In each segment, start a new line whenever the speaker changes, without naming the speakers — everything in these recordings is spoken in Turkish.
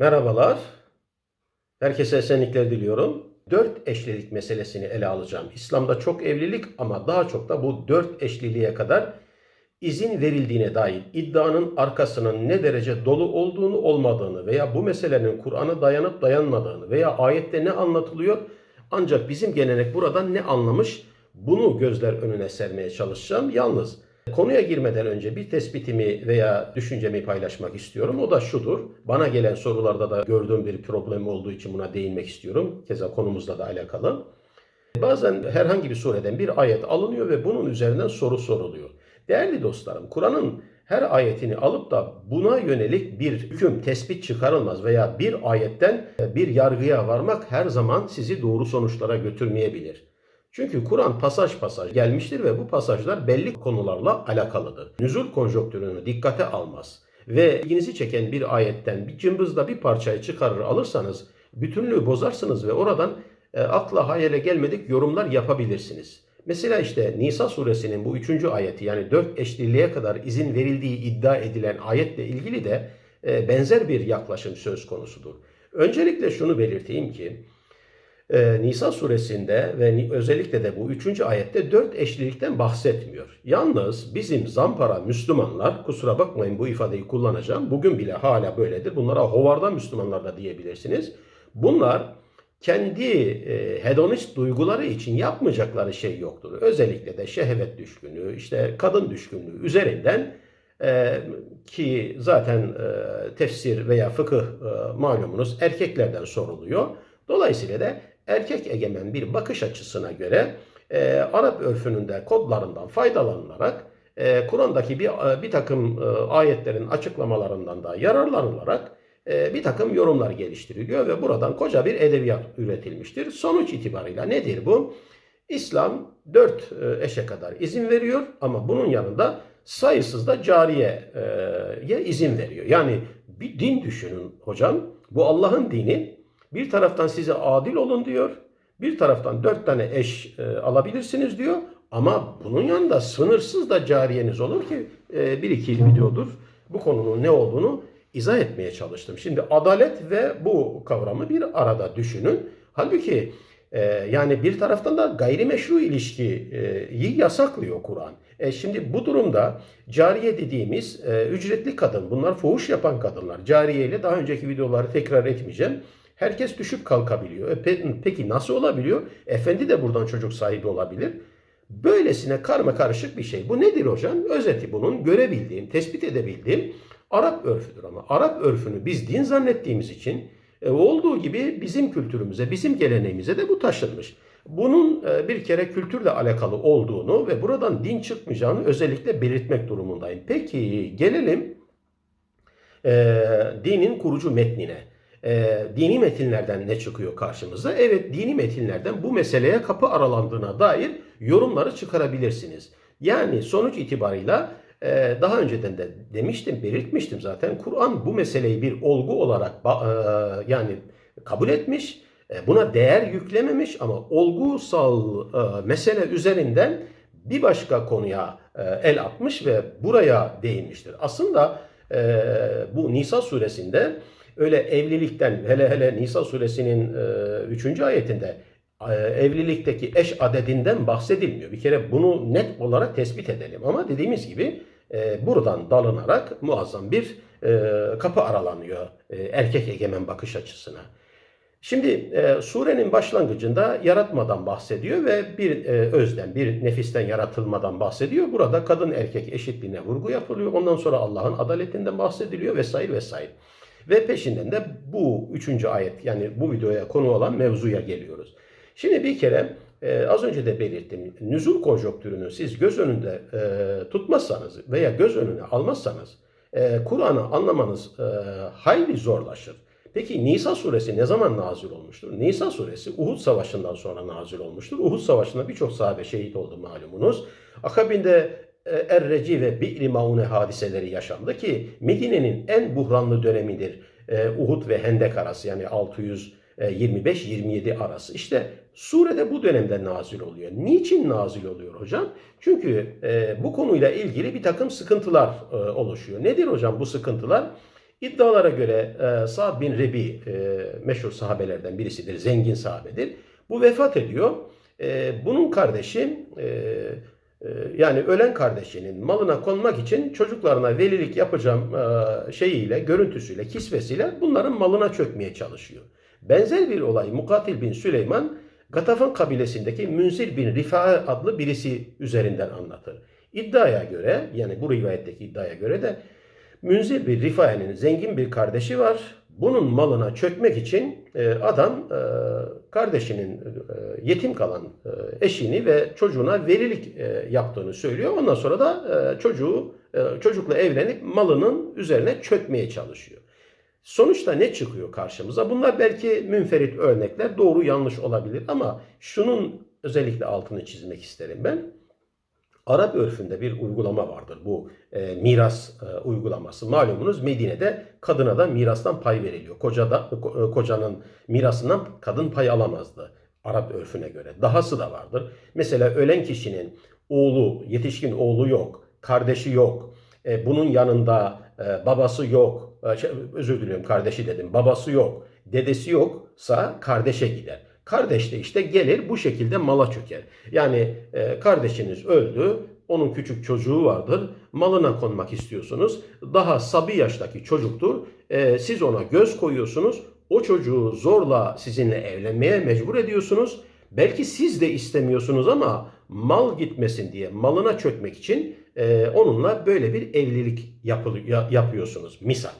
Merhabalar. Herkese esenlikler diliyorum. Dört eşlilik meselesini ele alacağım. İslam'da çok evlilik ama daha çok da bu dört eşliliğe kadar izin verildiğine dair iddianın arkasının ne derece dolu olduğunu olmadığını veya bu meselenin Kur'an'a dayanıp dayanmadığını veya ayette ne anlatılıyor ancak bizim gelenek buradan ne anlamış bunu gözler önüne sermeye çalışacağım. Yalnız konuya girmeden önce bir tespitimi veya düşüncemi paylaşmak istiyorum. O da şudur. Bana gelen sorularda da gördüğüm bir problem olduğu için buna değinmek istiyorum. Keza konumuzla da alakalı. Bazen herhangi bir sureden bir ayet alınıyor ve bunun üzerinden soru soruluyor. Değerli dostlarım, Kur'an'ın her ayetini alıp da buna yönelik bir hüküm, tespit çıkarılmaz veya bir ayetten bir yargıya varmak her zaman sizi doğru sonuçlara götürmeyebilir. Çünkü Kur'an pasaj pasaj gelmiştir ve bu pasajlar belli konularla alakalıdır. Nüzul konjonktürünü dikkate almaz ve ilginizi çeken bir ayetten bir cımbızda bir parçayı çıkarır alırsanız bütünlüğü bozarsınız ve oradan e, akla hayale gelmedik yorumlar yapabilirsiniz. Mesela işte Nisa suresinin bu üçüncü ayeti yani dört eşliliğe kadar izin verildiği iddia edilen ayetle ilgili de e, benzer bir yaklaşım söz konusudur. Öncelikle şunu belirteyim ki e, Nisa suresinde ve özellikle de bu üçüncü ayette dört eşlilikten bahsetmiyor. Yalnız bizim zampara Müslümanlar, kusura bakmayın bu ifadeyi kullanacağım, bugün bile hala böyledir. Bunlara hovarda Müslümanlar da diyebilirsiniz. Bunlar kendi e, hedonist duyguları için yapmayacakları şey yoktur. Özellikle de şehvet düşkünlüğü, işte kadın düşkünlüğü üzerinden e, ki zaten e, tefsir veya fıkıh e, malumunuz erkeklerden soruluyor. Dolayısıyla da erkek egemen bir bakış açısına göre e, Arap örfünün de kodlarından faydalanılarak e, Kur'an'daki bir, bir takım e, ayetlerin açıklamalarından da yararlanılarak e, bir takım yorumlar geliştiriliyor ve buradan koca bir edebiyat üretilmiştir. Sonuç itibarıyla nedir bu? İslam dört e, eşe kadar izin veriyor ama bunun yanında sayısız da cariyeye izin veriyor. Yani bir din düşünün hocam. Bu Allah'ın dini. Bir taraftan size adil olun diyor. Bir taraftan dört tane eş e, alabilirsiniz diyor. Ama bunun yanında sınırsız da cariyeniz olur ki e, bir iki videodur bu konunun ne olduğunu izah etmeye çalıştım. Şimdi adalet ve bu kavramı bir arada düşünün. Halbuki e, yani bir taraftan da gayrimeşru ilişkiyi yasaklıyor Kur'an. E, şimdi bu durumda cariye dediğimiz e, ücretli kadın, bunlar fuhuş yapan kadınlar. Cariye ile daha önceki videoları tekrar etmeyeceğim. Herkes düşüp kalkabiliyor. E, pe- peki nasıl olabiliyor? Efendi de buradan çocuk sahibi olabilir. Böylesine karma karışık bir şey. Bu nedir hocam? Özeti bunun görebildiğim, tespit edebildiğim Arap örfüdür ama Arap örfünü biz din zannettiğimiz için e, olduğu gibi bizim kültürümüze, bizim geleneğimize de bu taşınmış. Bunun e, bir kere kültürle alakalı olduğunu ve buradan din çıkmayacağını özellikle belirtmek durumundayım. Peki gelelim e, dinin kurucu metnine. E, dini metinlerden ne çıkıyor karşımıza? Evet dini metinlerden bu meseleye kapı aralandığına dair yorumları çıkarabilirsiniz. Yani sonuç itibarıyla e, daha önceden de demiştim, belirtmiştim zaten. Kur'an bu meseleyi bir olgu olarak e, yani kabul etmiş, e, buna değer yüklememiş ama olgusal e, mesele üzerinden bir başka konuya e, el atmış ve buraya değinmiştir. Aslında e, bu Nisa suresinde öyle evlilikten hele hele Nisa suresinin 3. ayetinde e, evlilikteki eş adedinden bahsedilmiyor. Bir kere bunu net olarak tespit edelim. Ama dediğimiz gibi e, buradan dalınarak muazzam bir e, kapı aralanıyor e, erkek egemen bakış açısına. Şimdi e, surenin başlangıcında yaratmadan bahsediyor ve bir e, özden, bir nefisten yaratılmadan bahsediyor. Burada kadın erkek eşitliğine vurgu yapılıyor. Ondan sonra Allah'ın adaletinden bahsediliyor vesaire vesaire. Ve peşinden de bu üçüncü ayet yani bu videoya konu olan mevzuya geliyoruz. Şimdi bir kere e, az önce de belirttim. Nüzul konjonktürünü siz göz önünde e, tutmazsanız veya göz önüne almazsanız e, Kur'an'ı anlamanız e, hayli zorlaşır. Peki Nisa suresi ne zaman nazil olmuştur? Nisa suresi Uhud savaşından sonra nazil olmuştur. Uhud savaşında birçok sahabe şehit oldu malumunuz. Akabinde Er-Reci ve Bi'ri Maune hadiseleri yaşandı ki Medine'nin en buhranlı dönemidir. E, Uhud ve Hendek arası yani 625-27 arası. İşte surede bu dönemde nazil oluyor. Niçin nazil oluyor hocam? Çünkü e, bu konuyla ilgili bir takım sıkıntılar e, oluşuyor. Nedir hocam bu sıkıntılar? İddialara göre e, Sa'd bin Rebi e, meşhur sahabelerden birisidir, zengin sahabedir. Bu vefat ediyor. E, bunun kardeşi e, e, yani ölen kardeşinin malına konmak için çocuklarına velilik yapacağım e, şeyiyle, görüntüsüyle, kisvesiyle bunların malına çökmeye çalışıyor. Benzer bir olay Mukatil bin Süleyman Gatafan kabilesindeki Münzir bin Rifa'a adlı birisi üzerinden anlatır. İddiaya göre yani bu rivayetteki iddiaya göre de Münzir bir Rifai'nin zengin bir kardeşi var. Bunun malına çökmek için e, adam e, kardeşinin e, yetim kalan eşini ve çocuğuna velilik e, yaptığını söylüyor. Ondan sonra da çocuğu çocukla evlenip malının üzerine çökmeye çalışıyor. Sonuçta ne çıkıyor karşımıza? Bunlar belki münferit örnekler, doğru yanlış olabilir ama şunun özellikle altını çizmek isterim ben. Arap örfünde bir uygulama vardır bu e, miras e, uygulaması. Malumunuz Medine'de kadına da mirastan pay veriliyor. Koca da, ko- kocanın mirasından kadın pay alamazdı Arap örfüne göre. Dahası da vardır. Mesela ölen kişinin oğlu, yetişkin oğlu yok, kardeşi yok. E, bunun yanında e, babası yok. E, şey, özür diliyorum kardeşi dedim. Babası yok. Dedesi yoksa kardeşe gider. Kardeş de işte gelir bu şekilde mala çöker. Yani e, kardeşiniz öldü, onun küçük çocuğu vardır, malına konmak istiyorsunuz. Daha sabi yaştaki çocuktur. E, siz ona göz koyuyorsunuz. O çocuğu zorla sizinle evlenmeye mecbur ediyorsunuz. Belki siz de istemiyorsunuz ama mal gitmesin diye malına çökmek için e, onunla böyle bir evlilik yapıl- ya- yapıyorsunuz. Misal.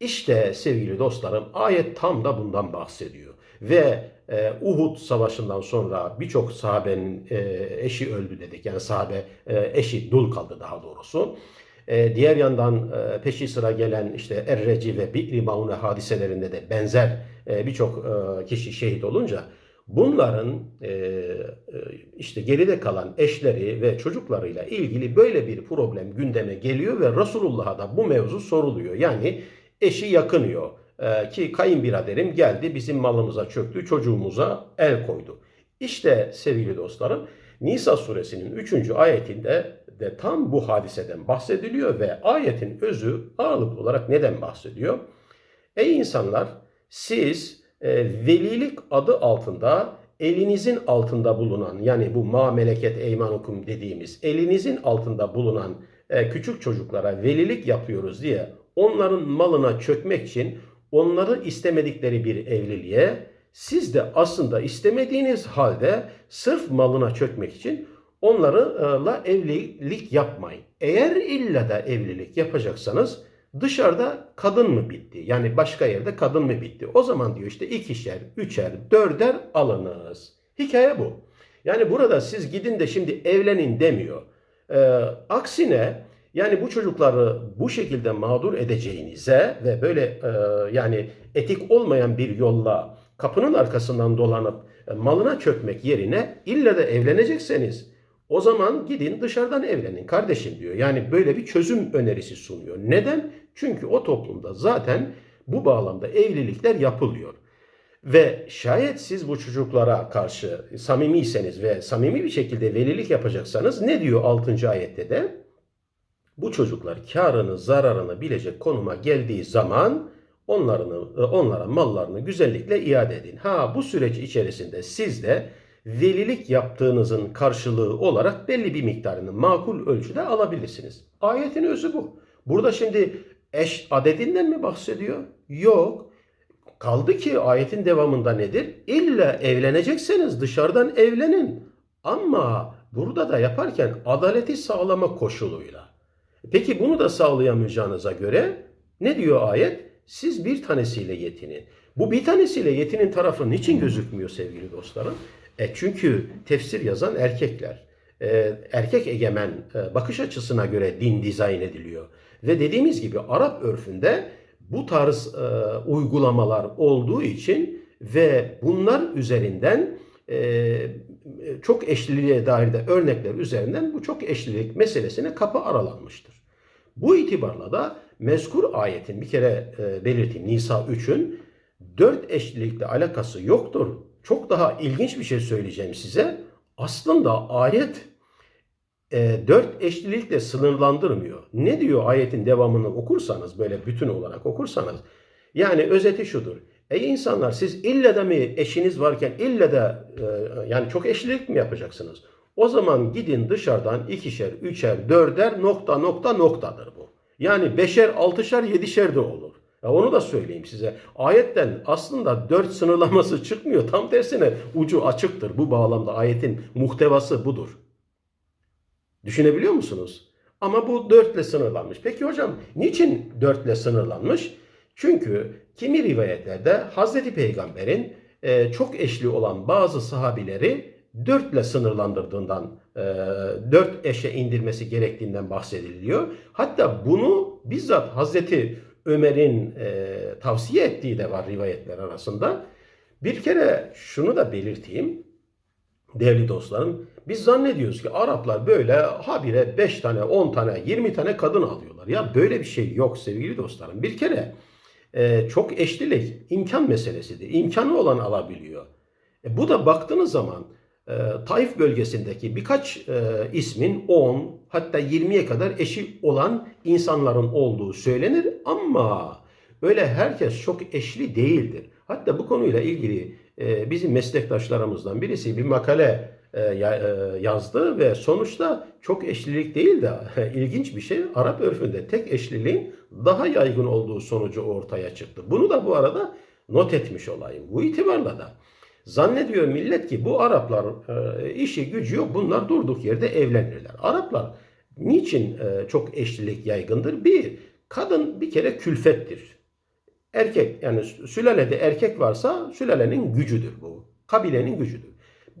İşte sevgili dostlarım ayet tam da bundan bahsediyor. Ve e, Uhud savaşından sonra birçok sahabenin e, eşi öldü dedik. Yani sahabe e, eşi dul kaldı daha doğrusu. E, diğer yandan peşi sıra gelen işte Erreci ve Bi'ri Maune hadiselerinde de benzer birçok kişi şehit olunca bunların işte geride kalan eşleri ve çocuklarıyla ilgili böyle bir problem gündeme geliyor ve Resulullah'a da bu mevzu soruluyor. Yani eşi yakınıyor Ee, ki kayınbiraderim geldi bizim malımıza çöktü çocuğumuza el koydu. İşte sevgili dostlarım Nisa suresinin 3. ayetinde de tam bu hadiseden bahsediliyor ve ayetin özü ağırlıklı olarak neden bahsediyor? Ey insanlar siz e, velilik adı altında elinizin altında bulunan yani bu ma meleket eymanukum dediğimiz elinizin altında bulunan e, küçük çocuklara velilik yapıyoruz diye onların malına çökmek için onları istemedikleri bir evliliğe siz de aslında istemediğiniz halde sırf malına çökmek için onlarla evlilik yapmayın. Eğer illa da evlilik yapacaksanız dışarıda kadın mı bitti? Yani başka yerde kadın mı bitti? O zaman diyor işte ikişer, üçer, dörder alınız. Hikaye bu. Yani burada siz gidin de şimdi evlenin demiyor. Ee, aksine yani bu çocukları bu şekilde mağdur edeceğinize ve böyle e, yani etik olmayan bir yolla kapının arkasından dolanıp e, malına çökmek yerine illa da evlenecekseniz o zaman gidin dışarıdan evlenin kardeşim diyor. Yani böyle bir çözüm önerisi sunuyor. Neden? Çünkü o toplumda zaten bu bağlamda evlilikler yapılıyor. Ve şayet siz bu çocuklara karşı samimiyseniz ve samimi bir şekilde velilik yapacaksanız ne diyor 6. ayette de? Bu çocuklar karını zararını bilecek konuma geldiği zaman onlarını onlara mallarını güzellikle iade edin. Ha bu süreç içerisinde siz de velilik yaptığınızın karşılığı olarak belli bir miktarını makul ölçüde alabilirsiniz. Ayetin özü bu. Burada şimdi eş adedinden mi bahsediyor? Yok. Kaldı ki ayetin devamında nedir? İlla evlenecekseniz dışarıdan evlenin. Ama burada da yaparken adaleti sağlama koşuluyla. Peki bunu da sağlayamayacağınıza göre ne diyor ayet? Siz bir tanesiyle yetinin. Bu bir tanesiyle yetinin tarafı niçin gözükmüyor sevgili dostlarım? E çünkü tefsir yazan erkekler. E, erkek egemen e, bakış açısına göre din dizayn ediliyor. Ve dediğimiz gibi Arap örfünde bu tarz e, uygulamalar olduğu için ve bunlar üzerinden e, çok eşliliğe dair de örnekler üzerinden bu çok eşlilik meselesine kapı aralanmıştır. Bu itibarla da mezkur ayetin bir kere e, belirteyim Nisa 3'ün dört eşlilikle alakası yoktur. Çok daha ilginç bir şey söyleyeceğim size. Aslında ayet e, dört eşlilikle sınırlandırmıyor. Ne diyor ayetin devamını okursanız böyle bütün olarak okursanız yani özeti şudur. Ey insanlar siz ille de mi eşiniz varken ille de e, yani çok eşlilik mi yapacaksınız? O zaman gidin dışarıdan ikişer, üçer, dörder nokta nokta noktadır bu. Yani beşer, altışar, yedişer de olur. Ya onu da söyleyeyim size. Ayetten aslında dört sınırlaması çıkmıyor. Tam tersine ucu açıktır. Bu bağlamda ayetin muhtevası budur. Düşünebiliyor musunuz? Ama bu dörtle sınırlanmış. Peki hocam niçin dörtle sınırlanmış? Çünkü kimi rivayetlerde Hazreti Peygamber'in e, çok eşli olan bazı sahabileri dörtle sınırlandırdığından, e, dört eşe indirmesi gerektiğinden bahsediliyor. Hatta bunu bizzat Hazreti Ömer'in e, tavsiye ettiği de var rivayetler arasında. Bir kere şunu da belirteyim değerli dostlarım. Biz zannediyoruz ki Araplar böyle habire 5 tane, 10 tane, 20 tane kadın alıyorlar. Ya böyle bir şey yok sevgili dostlarım. Bir kere e, çok eşlilik imkan meselesidir. İmkanı olan alabiliyor. E, bu da baktığınız zaman e, Taif bölgesindeki birkaç e, ismin 10 hatta 20'ye kadar eşi olan insanların olduğu söylenir ama öyle herkes çok eşli değildir. Hatta bu konuyla ilgili e, bizim meslektaşlarımızdan birisi bir makale yazdı ve sonuçta çok eşlilik değil de ilginç bir şey Arap örfünde tek eşliliğin daha yaygın olduğu sonucu ortaya çıktı. Bunu da bu arada not etmiş olayım. Bu itibarla da zannediyor millet ki bu Araplar e, işi gücü yok bunlar durduk yerde evlenirler. Araplar niçin e, çok eşlilik yaygındır? Bir, kadın bir kere külfettir. Erkek yani sülalede erkek varsa sülalenin gücüdür bu. Kabilenin gücüdür.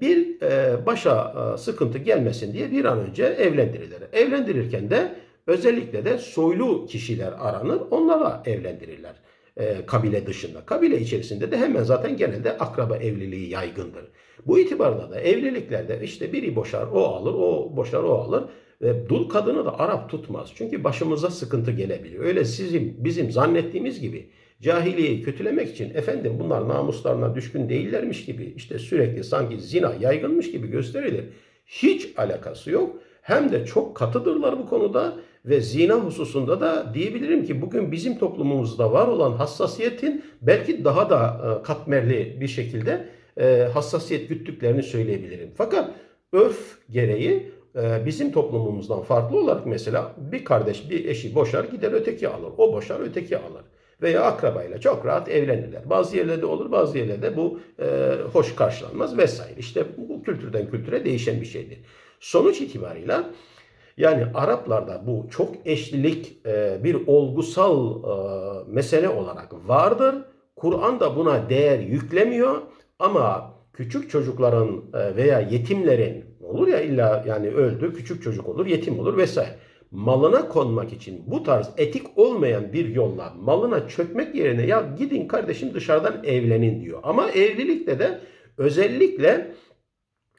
Bir e, başa e, sıkıntı gelmesin diye bir an önce evlendirilir. Evlendirirken de özellikle de soylu kişiler aranır. Onlara evlendirirler e, kabile dışında. Kabile içerisinde de hemen zaten genelde akraba evliliği yaygındır. Bu itibarla da evliliklerde işte biri boşar o alır, o boşar o alır. Ve dul kadını da Arap tutmaz. Çünkü başımıza sıkıntı gelebiliyor. Öyle sizin bizim zannettiğimiz gibi cahiliyeyi kötülemek için efendim bunlar namuslarına düşkün değillermiş gibi işte sürekli sanki zina yaygınmış gibi gösterilir. Hiç alakası yok. Hem de çok katıdırlar bu konuda ve zina hususunda da diyebilirim ki bugün bizim toplumumuzda var olan hassasiyetin belki daha da e, katmerli bir şekilde e, hassasiyet güttüklerini söyleyebilirim. Fakat örf gereği e, bizim toplumumuzdan farklı olarak mesela bir kardeş bir eşi boşar gider öteki alır. O boşar öteki alır. Veya akrabayla çok rahat evlenirler. Bazı yerlerde olur bazı yerlerde bu e, hoş karşılanmaz vesaire. İşte bu kültürden kültüre değişen bir şeydir. Sonuç itibarıyla yani Araplarda bu çok eşlilik e, bir olgusal e, mesele olarak vardır. Kur'an da buna değer yüklemiyor ama küçük çocukların e, veya yetimlerin olur ya illa yani öldü küçük çocuk olur yetim olur vesaire malına konmak için bu tarz etik olmayan bir yolla malına çökmek yerine ya gidin kardeşim dışarıdan evlenin diyor. Ama evlilikte de özellikle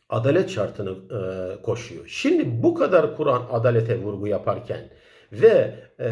adalet şartını e, koşuyor. Şimdi bu kadar Kur'an adalete vurgu yaparken ve e,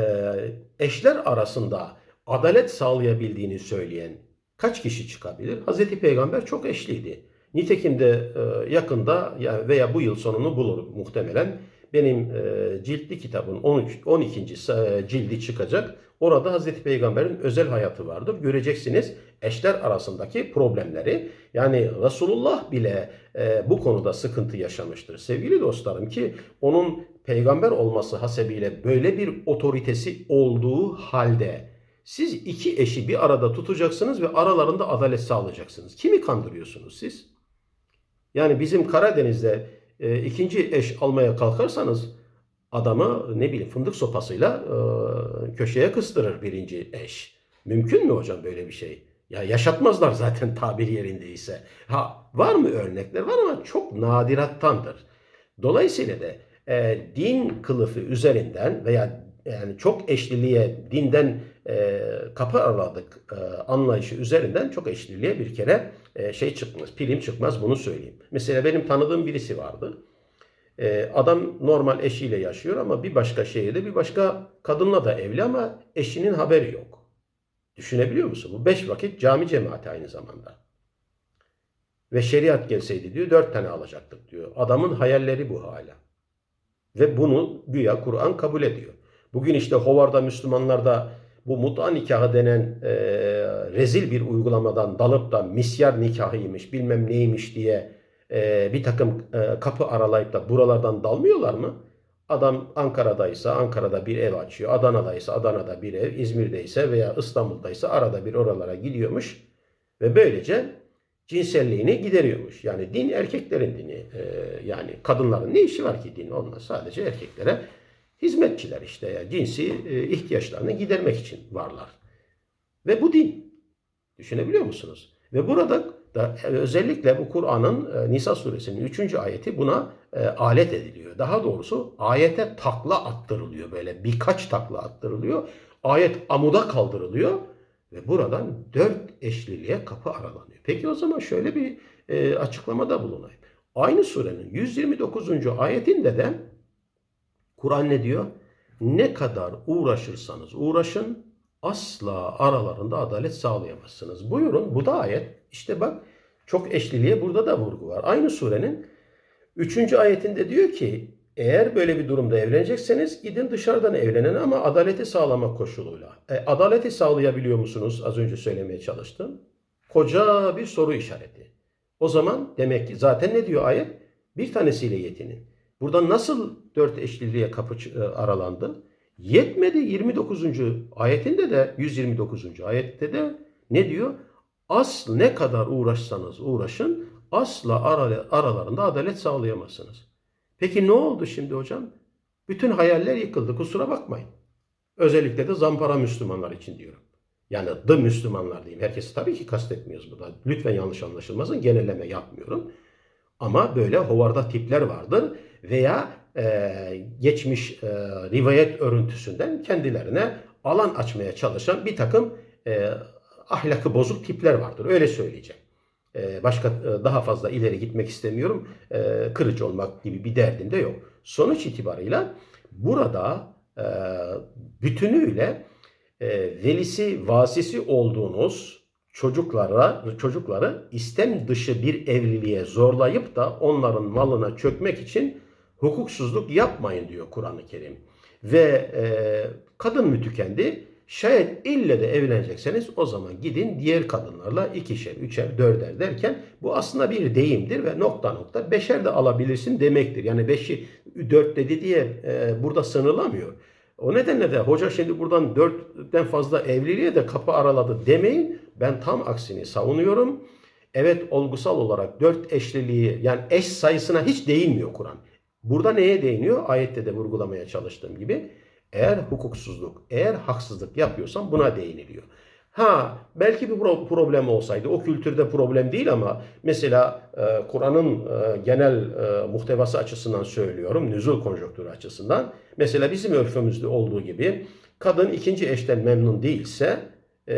eşler arasında adalet sağlayabildiğini söyleyen kaç kişi çıkabilir? Hazreti Peygamber çok eşliydi. Nitekim de e, yakında ya veya bu yıl sonunu bulur muhtemelen. Benim e, ciltli kitabın 13 12. sa- cildi çıkacak. Orada Hazreti Peygamber'in özel hayatı vardır. Göreceksiniz eşler arasındaki problemleri. Yani Resulullah bile e, bu konuda sıkıntı yaşamıştır. Sevgili dostlarım ki onun peygamber olması hasebiyle böyle bir otoritesi olduğu halde siz iki eşi bir arada tutacaksınız ve aralarında adalet sağlayacaksınız. Kimi kandırıyorsunuz siz? Yani bizim Karadeniz'de e, ikinci eş almaya kalkarsanız adamı ne bileyim fındık sopasıyla e, köşeye kıstırır birinci eş. Mümkün mü hocam böyle bir şey? Ya yaşatmazlar zaten tabir yerindeyse. Ha var mı örnekler? Var ama çok nadirattandır. Dolayısıyla da e, din kılıfı üzerinden veya yani çok eşliliğe dinden e, kapı araladık e, anlayışı üzerinden çok eşliliğe bir kere e, şey çıkmaz, prim çıkmaz bunu söyleyeyim. Mesela benim tanıdığım birisi vardı. E, adam normal eşiyle yaşıyor ama bir başka şehirde bir başka kadınla da evli ama eşinin haberi yok. Düşünebiliyor musun? Bu beş vakit cami cemaati aynı zamanda. Ve şeriat gelseydi diyor dört tane alacaktık diyor. Adamın hayalleri bu hala. Ve bunu güya Kur'an kabul ediyor. Bugün işte Hovarda Müslümanlarda bu mut'a nikahı denen e, rezil bir uygulamadan dalıp da misyar nikahıymış bilmem neymiş diye e, bir takım e, kapı aralayıp da buralardan dalmıyorlar mı? Adam Ankara'daysa Ankara'da bir ev açıyor. Adana'daysa Adana'da bir ev. İzmir'deyse veya İstanbul'daysa arada bir oralara gidiyormuş. Ve böylece cinselliğini gideriyormuş. Yani din erkeklerin dini. E, yani kadınların ne işi var ki din? Onlar sadece erkeklere hizmetçiler işte. Yani cinsi e, ihtiyaçlarını gidermek için varlar. Ve bu din. Düşünebiliyor musunuz? Ve burada da e, özellikle bu Kur'an'ın e, Nisa suresinin 3. ayeti buna alet ediliyor. Daha doğrusu ayete takla attırılıyor böyle birkaç takla attırılıyor. Ayet amuda kaldırılıyor ve buradan dört eşliliğe kapı aralanıyor. Peki o zaman şöyle bir açıklamada bulunayım. Aynı surenin 129. ayetinde de Kur'an ne diyor? Ne kadar uğraşırsanız uğraşın asla aralarında adalet sağlayamazsınız. Buyurun bu da ayet. İşte bak çok eşliliğe burada da vurgu var. Aynı surenin 3. ayetinde diyor ki eğer böyle bir durumda evlenecekseniz gidin dışarıdan evlenin ama adaleti sağlamak koşuluyla. E, adaleti sağlayabiliyor musunuz? Az önce söylemeye çalıştım. Koca bir soru işareti. O zaman demek ki zaten ne diyor ayet? Bir tanesiyle yetinin. Burada nasıl dört eşliliğe kapı e, aralandı? Yetmedi 29. ayetinde de 129. ayette de ne diyor? Asl ne kadar uğraşsanız uğraşın asla ara- aralarında adalet sağlayamazsınız. Peki ne oldu şimdi hocam? Bütün hayaller yıkıldı kusura bakmayın. Özellikle de zampara Müslümanlar için diyorum. Yani the Müslümanlar diyeyim. Herkesi tabii ki kastetmiyoruz burada. Lütfen yanlış anlaşılmasın. Genelleme yapmıyorum. Ama böyle hovarda tipler vardır veya e, geçmiş e, rivayet örüntüsünden kendilerine alan açmaya çalışan bir takım e, ahlakı bozuk tipler vardır. Öyle söyleyeceğim. E, başka e, daha fazla ileri gitmek istemiyorum. E, kırıcı olmak gibi bir derdim de yok. Sonuç itibarıyla burada e, bütünüyle e, velisi, vasisi olduğunuz çocuklara çocukları istem dışı bir evliliğe zorlayıp da onların malına çökmek için hukuksuzluk yapmayın diyor Kur'an-ı Kerim. Ve e, kadın mı tükendi? Şayet ille de evlenecekseniz o zaman gidin diğer kadınlarla ikişer, üçer, dörder derken bu aslında bir deyimdir ve nokta nokta beşer de alabilirsin demektir. Yani beşi dört dedi diye e, burada sınırlamıyor. O nedenle de hoca şimdi buradan dörtten fazla evliliğe de kapı araladı demeyin. Ben tam aksini savunuyorum. Evet olgusal olarak dört eşliliği yani eş sayısına hiç değinmiyor Kur'an. Burada neye değiniyor? Ayette de vurgulamaya çalıştığım gibi. Eğer hukuksuzluk, eğer haksızlık yapıyorsan buna değiniliyor. Ha belki bir pro- problem olsaydı o kültürde problem değil ama mesela e, Kur'an'ın e, genel e, muhtevası açısından söylüyorum, nüzul konjonktürü açısından. Mesela bizim örfümüzde olduğu gibi kadın ikinci eşten memnun değilse e,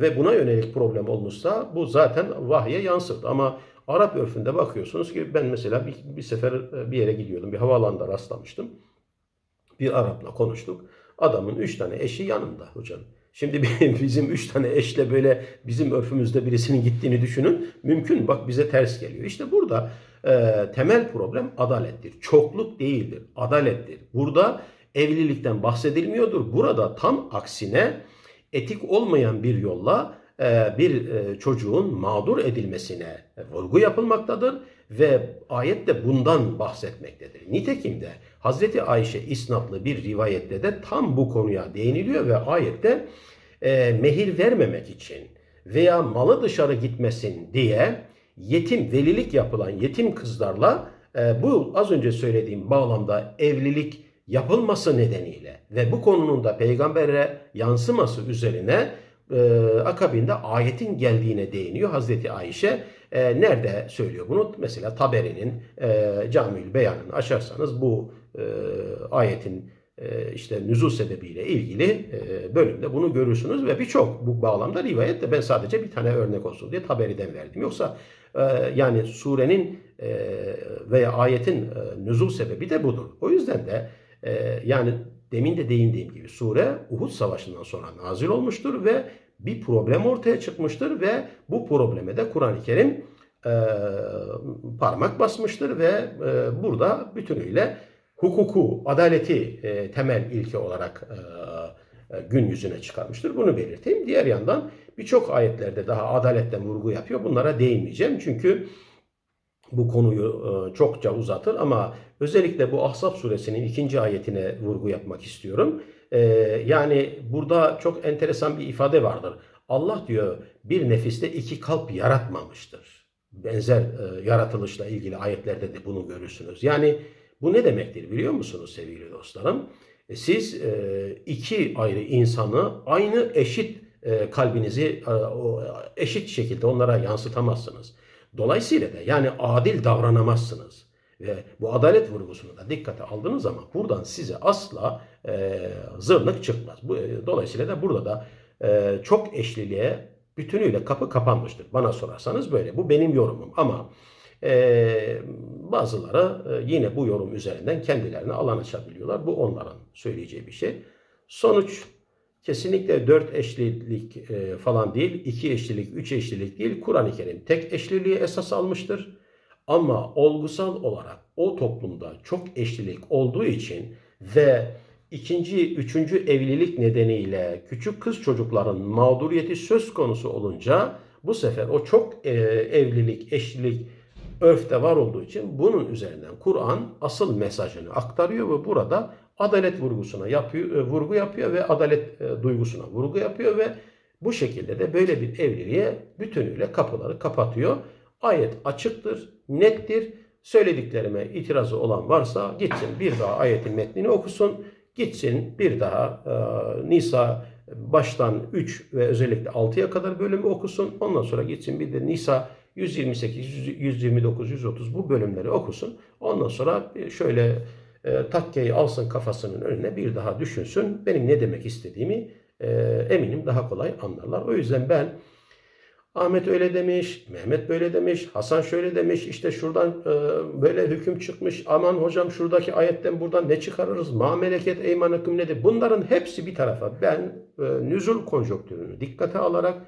ve buna yönelik problem olmuşsa bu zaten vahye yansır. Ama Arap örfünde bakıyorsunuz ki ben mesela bir, bir sefer e, bir yere gidiyordum, bir havaalanında rastlamıştım. Bir Arap'la konuştuk. Adamın üç tane eşi yanında hocam. Şimdi bizim üç tane eşle böyle bizim örfümüzde birisinin gittiğini düşünün. Mümkün bak bize ters geliyor. İşte burada e, temel problem adalettir. Çokluk değildir, adalettir. Burada evlilikten bahsedilmiyordur. Burada tam aksine etik olmayan bir yolla bir e, çocuğun mağdur edilmesine vurgu yapılmaktadır ve ayet de bundan bahsetmektedir. Nitekim de Hazreti Ayşe isnatlı bir rivayette de tam bu konuya değiniliyor ve ayette e, mehir vermemek için veya malı dışarı gitmesin diye yetim velilik yapılan yetim kızlarla e, bu az önce söylediğim bağlamda evlilik yapılması nedeniyle ve bu konunun da peygambere yansıması üzerine e, akabinde ayetin geldiğine değiniyor Hazreti Ayşe. E, nerede söylüyor bunu? Mesela Taberi'nin e, Camül Beyan'ını açarsanız bu e, ayetin e, işte nüzul sebebiyle ilgili e, bölümde bunu görürsünüz ve birçok bu bağlamda rivayet de ben sadece bir tane örnek olsun diye Taberi'den verdim. Yoksa e, yani surenin e, veya ayetin e, nüzul sebebi de budur. O yüzden de e, yani demin de değindiğim gibi sure Uhud Savaşı'ndan sonra nazil olmuştur ve bir problem ortaya çıkmıştır ve bu probleme de Kur'an-ı Kerim e, parmak basmıştır ve e, burada bütünüyle hukuku, adaleti e, temel ilke olarak e, gün yüzüne çıkarmıştır. Bunu belirteyim. Diğer yandan birçok ayetlerde daha adaletten vurgu yapıyor. Bunlara değinmeyeceğim. Çünkü bu konuyu çokça uzatır ama özellikle bu Ahzab suresinin ikinci ayetine vurgu yapmak istiyorum. E, yani burada çok enteresan bir ifade vardır. Allah diyor bir nefiste iki kalp yaratmamıştır. Benzer e, yaratılışla ilgili ayetlerde de bunu görürsünüz. Yani bu ne demektir biliyor musunuz sevgili dostlarım? E, Siz e, iki ayrı insanı aynı eşit e, kalbinizi e, eşit şekilde onlara yansıtamazsınız. Dolayısıyla da yani adil davranamazsınız. Ve bu adalet vurgusunu da dikkate aldığınız zaman buradan size asla e, zırnık çıkmaz. Bu, e, dolayısıyla da burada da e, çok eşliliğe bütünüyle kapı kapanmıştır. Bana sorarsanız böyle. Bu benim yorumum ama e, bazıları e, yine bu yorum üzerinden kendilerine alan açabiliyorlar. Bu onların söyleyeceği bir şey. Sonuç kesinlikle dört eşlilik e, falan değil, iki eşlilik, üç eşlilik değil. Kur'an-ı Kerim tek eşliliği esas almıştır. Ama olgusal olarak o toplumda çok eşlilik olduğu için ve ikinci, üçüncü evlilik nedeniyle küçük kız çocukların mağduriyeti söz konusu olunca bu sefer o çok e, evlilik, eşlilik örfte var olduğu için bunun üzerinden Kur'an asıl mesajını aktarıyor ve burada adalet vurgusuna yapıyor, e, vurgu yapıyor ve adalet e, duygusuna vurgu yapıyor ve bu şekilde de böyle bir evliliğe bütünüyle kapıları kapatıyor. Ayet açıktır, nettir. Söylediklerime itirazı olan varsa gitsin bir daha ayetin metnini okusun. Gitsin bir daha e, Nisa baştan 3 ve özellikle 6'ya kadar bölümü okusun. Ondan sonra gitsin bir de Nisa 128, 129, 130 bu bölümleri okusun. Ondan sonra şöyle e, takkeyi alsın kafasının önüne bir daha düşünsün. Benim ne demek istediğimi e, eminim daha kolay anlarlar. O yüzden ben Ahmet öyle demiş, Mehmet böyle demiş, Hasan şöyle demiş, işte şuradan e, böyle hüküm çıkmış, aman hocam şuradaki ayetten buradan ne çıkarırız, ma meleket eymanıkım nedir? Bunların hepsi bir tarafa ben e, nüzul konjonktürünü dikkate alarak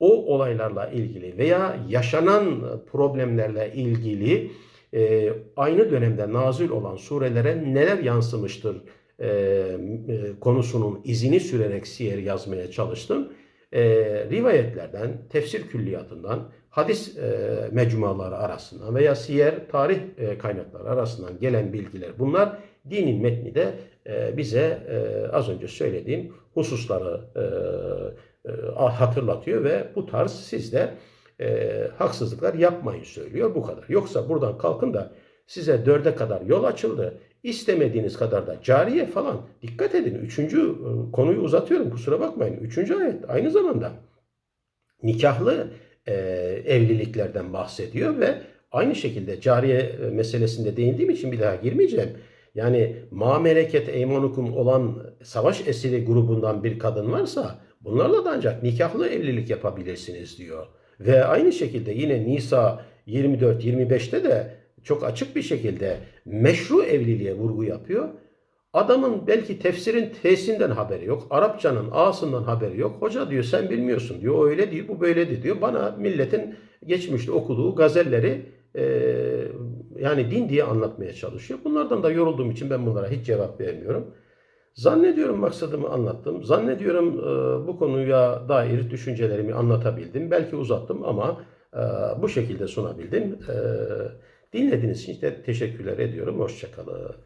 o olaylarla ilgili veya yaşanan problemlerle ilgili e, aynı dönemde nazil olan surelere neler yansımıştır e, e, konusunun izini sürerek siyer yazmaya çalıştım. E, rivayetlerden, tefsir külliyatından, hadis e, mecmuaları arasından veya siyer tarih e, kaynakları arasından gelen bilgiler bunlar dinin metni de e, bize e, az önce söylediğim hususları e, e, hatırlatıyor ve bu tarz sizde e, haksızlıklar yapmayın söylüyor bu kadar. Yoksa buradan kalkın da size dörde kadar yol açıldı. İstemediğiniz kadar da cariye falan. Dikkat edin. Üçüncü e, konuyu uzatıyorum kusura bakmayın. Üçüncü ayet aynı zamanda nikahlı e, evliliklerden bahsediyor ve aynı şekilde cariye e, meselesinde değindiğim için bir daha girmeyeceğim. Yani ma meleket eymanukum olan savaş esiri grubundan bir kadın varsa bunlarla da ancak nikahlı evlilik yapabilirsiniz diyor. Ve aynı şekilde yine Nisa 24-25'te de çok açık bir şekilde meşru evliliğe vurgu yapıyor. Adamın belki tefsirin T'sinden haberi yok. Arapçanın A'sından haberi yok. Hoca diyor sen bilmiyorsun diyor. O öyle değil bu böyle diyor. Bana milletin geçmişte okuduğu gazelleri e, yani din diye anlatmaya çalışıyor. Bunlardan da yorulduğum için ben bunlara hiç cevap vermiyorum. Zannediyorum maksadımı anlattım. Zannediyorum e, bu konuya dair düşüncelerimi anlatabildim. Belki uzattım ama e, bu şekilde sunabildim. E, dinlediğiniz için de teşekkürler ediyorum. Hoşçakalın.